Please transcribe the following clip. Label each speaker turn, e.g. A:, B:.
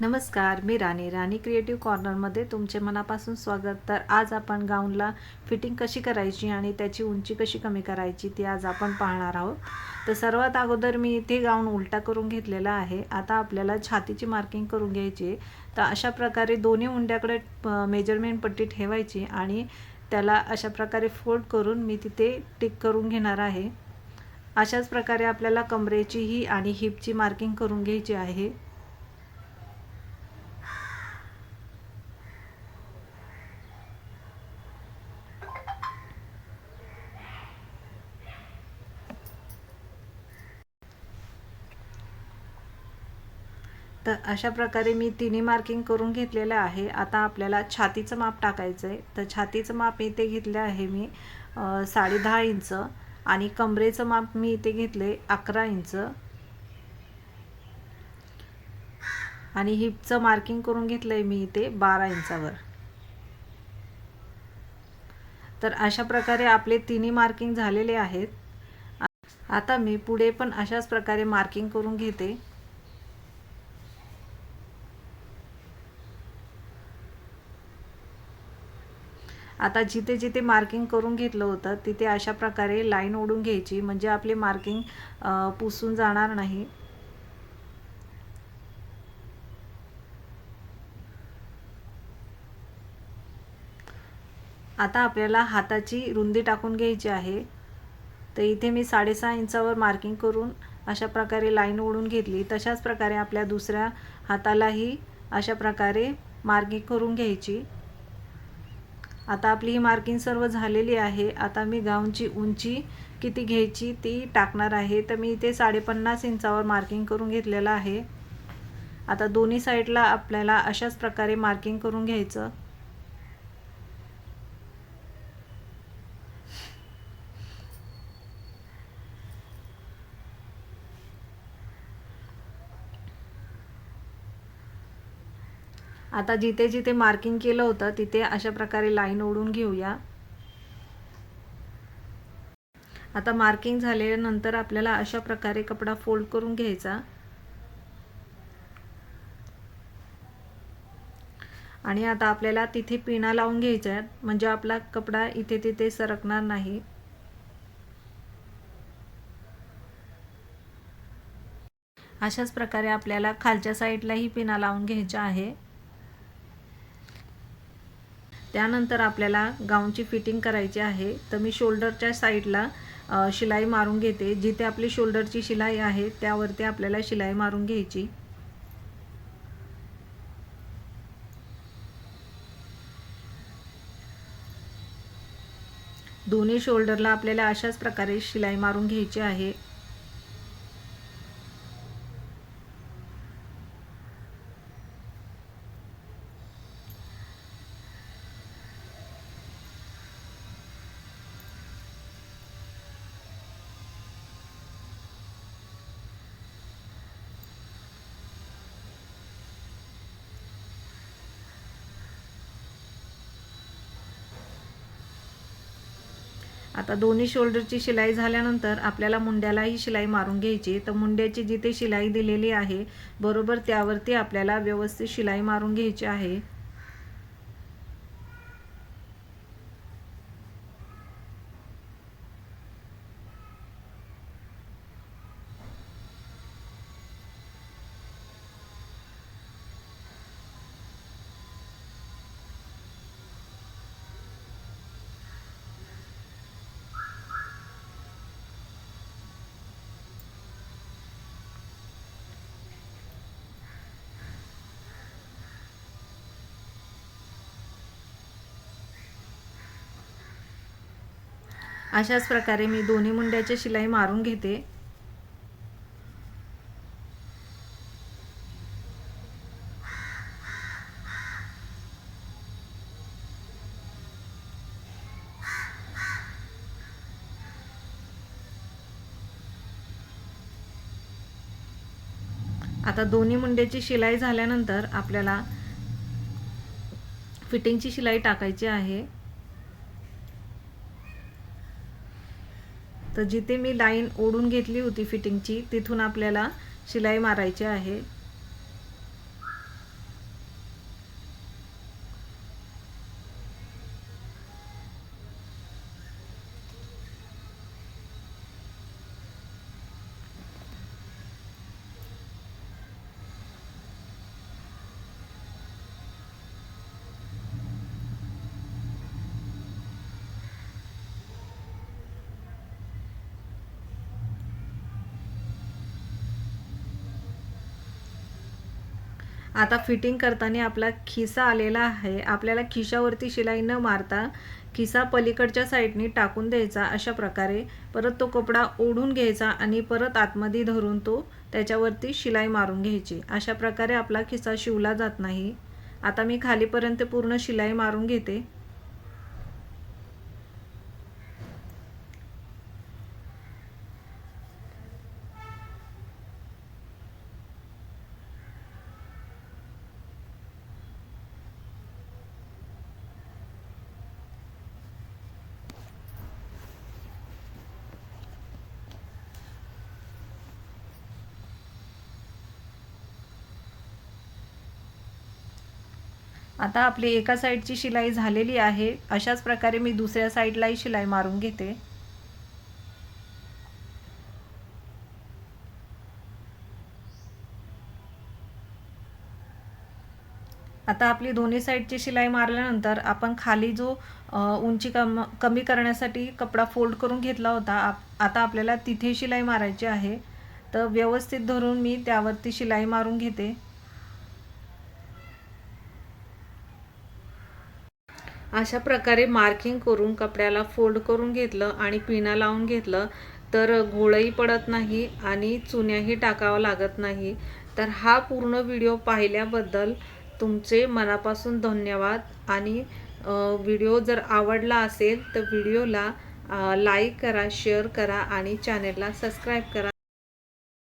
A: नमस्कार मी राणी. राणी क्रिएटिव्ह कॉर्नरमध्ये तुमचे मनापासून स्वागत. तर आज आपण गाऊनला फिटिंग कशी करायची आणि त्याची उंची कशी कमी करायची ती आज आपण पाहणार आहोत. तर सर्वात अगोदर मी इथे गाऊन उलटा करून घेतलेला आहे. आता आपल्याला छातीची मार्किंग करून घ्यायची आहे. तर अशा प्रकारे दोन्ही उंड्याकडे मेजरमेंट पट्टी ठेवायची आणि त्याला अशा प्रकारे फोल्ड करून मी तिथे टिक करून घेणार आहे. अशाच प्रकारे आपल्याला कमरेची ही आणि हिपची मार्किंग करून घ्यायची आहे. तर अशा प्रकारे मी तिन्ही मार्किंग करून घेतलेलं आहे. आता आपल्याला छातीचं माप टाकायचं आहे तर छातीचं माप इथे घेतलं आहे मी साडे दहा इंच. आणि कमरेचं माप मी इथे घेतले अकरा इंच. आणि हिपचं मार्किंग करून घेतलं आहे मी इथे बारा इंचावर. तर अशा प्रकारे आपले तिन्ही मार्किंग झालेले आहेत. आता मी पुढे पण अशाच प्रकारे मार्किंग करून घेते. आता जिथे जिथे मार्किंग करून घेतलं होतं तिथे अशा प्रकारे लाईन ओढून घ्यायची. म्हणजे आपले मार्किंग पुसून जाणार नाही. आता आपल्याला हाताची रुंदी टाकून घ्यायची आहे. तर इथे मी साडेसहा इंचावर मार्किंग करून अशा प्रकारे लाईन ओढून घेतली. तशाच प्रकारे आपल्या दुसऱ्या हातालाही अशा प्रकारे मार्किंग करून घ्यायची. आता आपली ही मार्किंग सर्व झालेली आहे. आता मी गाऊनची उंची किती घ्यायची ती टाकणार आहे. तर मी इथे साडेपन्नास इंचावर मार्किंग करून घेतलेलं आहे. आता दोन्ही साईडला आपल्याला अशाच प्रकारे मार्किंग करून घ्यायचं. आता जिथे जिथे मार्किंग केलं होतं तिथे अशा प्रकारे लाईन ओढून घेऊया. आता मार्किंग झाल्यानंतर आपल्याला अशा प्रकारे कपडा फोल्ड करून घ्यायचा. आणि आता आपल्याला तिथे पिना लावून घ्यायच्या आहेत म्हणजे आपला कपडा इथे तिथे सरकणार नाही. अशाच प्रकारे आपल्याला खालच्या साईडलाही पिना लावून घ्यायच्या आहे. त्यानंतर आपल्याला गाऊनची फिटिंग करायची आहे. तर मी शोल्डरच्या साईडला शिलाई मारून घेते. जिथे आपली शोल्डरची शिलाई आहे त्यावरती आपल्याला शिलाई मारून घ्यायची. दोन्ही शोल्डरला आपल्याला अशाच प्रकारे शिलाई मारून घ्यायची आहे. आता दोन्ही शोल्डरची शिलाई झाल्यानंतर आपल्याला मुंड्यालाही शिलाई मारून घ्यायची तर मुंड्याची जिथे शिलाई दिलेली आहे बरोबर त्यावरती आपल्याला व्यवस्थित शिलाई मारून घ्यायची आहे. अशाच प्रकारे मी दोन्ही मुंड्याच्या शिलाई मारून घेते. आता दोन्ही मुंड्याची शिलाई झाल्यानंतर आपल्याला फिटिंगची शिलाई टाकायची आहे. तर जिथे मी लाईन ओढून घेतली होती फिटिंगची तिथून आपल्याला शिलाई मारायची आहे. आता फिटिंग करताना आपला खिसा आलेला आहे. आपल्याला खिशावरती शिलाई न मारता खिसा पलीकडच्या साईडनी टाकून द्यायचा अशा प्रकारे. परत तो कपडा ओढून घ्यायचा आणि परत आतमध्ये धरून तो त्याच्यावरती शिलाई मारून घ्यायची. अशा प्रकारे आपला खिसा शिवला जात नाही. आता मी खालीपर्यंत पूर्ण शिलाई मारून घेते. आता आपली एका साईडची शिलाई झालेली आहे. अशाच प्रकारे मी दुसऱ्या साईडलाही शिलाई मारून घेते. आता आपली दोन्ही साईडची शिलाई मारल्यानंतर आपण खाली जो उंची कम कमी करण्यासाठी कपडा फोल्ड करून घेतला होता आप आता आपल्याला तिथे शिलाई मारायची आहे. तर व्यवस्थित धरून मी त्यावरती शिलाई मारून घेते. अशा प्रकारे मार्किंग करून कपड्याला फोल्ड करून घेतलं आणि पिना लावून घेतलं तर घोळही पडत नाही आणि चुन्याही टाकावं लागत नाही. तर हा पूर्ण व्हिडिओ पाहिल्याबद्दल तुमचे मनापासून धन्यवाद. आणि व्हिडिओ जर आवडला असेल तर व्हिडिओला लाईक करा शेअर करा आणि चॅनेलला सबस्क्राईब करा.